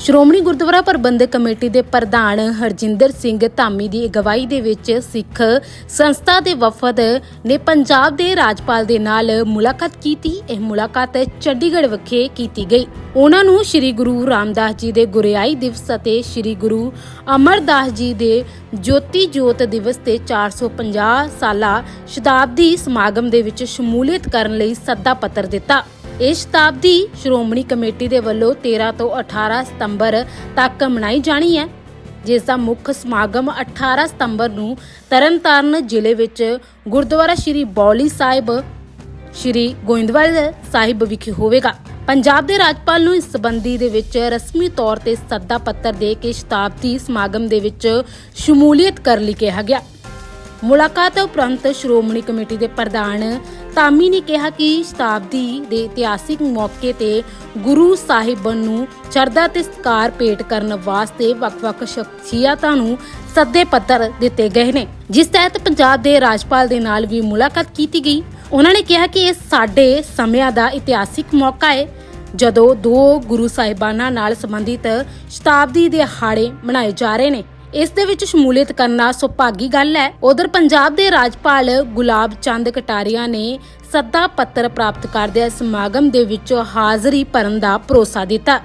ਸ਼੍ਰੋਮਣੀ ਗੁਰਦੁਆਰਾ ਪ੍ਰਬੰਧਕ committee ਦੇ ਪ੍ਰਧਾਨ ਹਰਜਿੰਦਰ ਸਿੰਘ ਧਾਮੀ ਦੀ ਅਗਵਾਈ ਦੇ ਵਿੱਚ ਸਿੱਖ ਸੰਸਥਾ ਦੇ ਵਫਦ ਨੇ ਪੰਜਾਬ ਦੇ ਰਾਜਪਾਲ ਦੇ ਨਾਲ ਮੁਲਾਕਾਤ ਕੀਤੀ। ਇਹ ਮੁਲਾਕਾਤ ਚੰਡੀਗੜ੍ਹ ਵਿਖੇ ਕੀਤੀ ਗਈ। ਉਹਨਾਂ ਨੂੰ ਸ੍ਰੀ ਗੁਰੂ ਰਾਮਦਾਸ ਜੀ ਦੇ ਗੁਰਿਆਈ ਦਿਵਸ ਅਤੇ ਸ੍ਰੀ ਗੁਰੂ ਅਮਰਦਾਸ ਜੀ ਦੇ ਜੋਤੀ ਜੋਤ ਦਿਵਸ ਤੇ 450 ਸਾਲਾ ਸ਼ਤਾਬਦੀ ਸਮਾਗਮ ਦੇ ਵਿੱਚ ਸ਼ਮੂਲੀਅਤ ਕਰਨ ਲਈ ਸੱਦਾ ਪੱਤਰ ਦਿੱਤਾ। ਇਹ ਸ਼ਤਾਬਦੀ ਸ਼੍ਰੋਮਣੀ ਕਮੇਟੀ ਦੇ ਵੱਲੋਂ 13 ਤੋਂ 18 ਸਤੰਬਰ ਤੱਕ ਮਨਾਈ ਜਾਣੀ ਹੈ, ਜਿਸ ਦਾ ਮੁੱਖ ਸਮਾਗਮ 18 ਸਤੰਬਰ ਨੂੰ ਤਰਨਤਾਰਨ ਜ਼ਿਲ੍ਹੇ ਵਿੱਚ ਗੁਰਦੁਆਰਾ ਸ਼੍ਰੀ ਬੌਲੀ ਸਾਹਿਬ, ਸ਼੍ਰੀ ਗੋਇੰਦਵਾਲ ਸਾਹਿਬ ਵਿਖੇ ਹੋਵੇਗਾ। ਪੰਜਾਬ ਦੇ ਰਾਜਪਾਲ ਨੂੰ ਇਸ ਸਬੰਧੀ ਦੇ ਵਿੱਚ ਰਸਮੀ ਤੌਰ ਤੇ ਸੱਦਾ ਪੱਤਰ ਦੇ ਕੇ ਸ਼ਤਾਬਦੀ ਸਮਾਗਮ ਦੇ ਵਿੱਚ ਸ਼ਮੂਲੀਅਤ ਕਰਨ ਲਈ ਕਿਹਾ ਗਿਆ। ਮੁਲਾਕਾਤ ਉਪਰੰਤ ਸ਼੍ਰੋਮਣੀ ਕਮੇਟੀ ਦੇ ਪ੍ਰਧਾਨ ਤਾਮੀ ਨੇ ਕਿਹਾ ਕਿ ਸ਼ਤਾਬਦੀ ਦੇ ਇਤਿਹਾਸਿਕ ਮੌਕੇ ਤੇ ਗੁਰੂ ਸਾਹਿਬਾਨ ਨੂੰ ਚਰਦਾ ਤੇ ਸਤਿਕਾਰ ਭੇਟ ਕਰਨ ਵਾਸਤੇ ਵੱਖ-ਵੱਖ ਸ਼ਖਸੀਅਤਾਂ ਨੂੰ ਸੱਦੇ ਪੱਤਰ ਦਿੱਤੇ ਗਏ ਨੇ। ਜਿਸ ਤਹਿਤ ਪੰਜਾਬ ਦੇ ਰਾਜਪਾਲ ਦੇ ਨਾਲ ਵੀ ਮੁਲਾਕਾਤ ਕੀਤੀ ਗਈ। ਉਹਨਾਂ ਨੇ ਕਿਹਾ ਕਿ ਇਹ ਸਾਡੇ ਸਮਿਆਂ ਦਾ ਇਤਿਹਾਸਿਕ ਮੌਕਾ ਹੈ ਜਦੋਂ ਦੋ ਗੁਰੂ ਸਾਹਿਬਾਨਾਂ ਨਾਲ ਸੰਬੰਧਿਤ ਸ਼ਤਾਬਦੀ ਦੇ ਹਾੜੇ ਮਨਾਏ ਜਾ ਰਹੇ ਨੇ। ਇਸ ਦੇ ਵਿੱਚ ਸ਼ਮੂਲੀਅਤ ਕਰਨਾ ਸੁਭਾਗੀ ਗੱਲ ਹੈ। ਉਧਰ ਪੰਜਾਬ ਦੇ ਰਾਜਪਾਲ ਗੁਲਾਬ ਚੰਦ ਕਟਾਰੀਆ ਨੇ ਸੱਦਾ ਪੱਤਰ ਪ੍ਰਾਪਤ ਕਰਦਿਆਂ ਸਮਾਗਮ ਦੇ ਵਿੱਚ ਹਾਜ਼ਰੀ ਭਰਨ ਦਾ ਭਰੋਸਾ ਦਿੱਤਾ।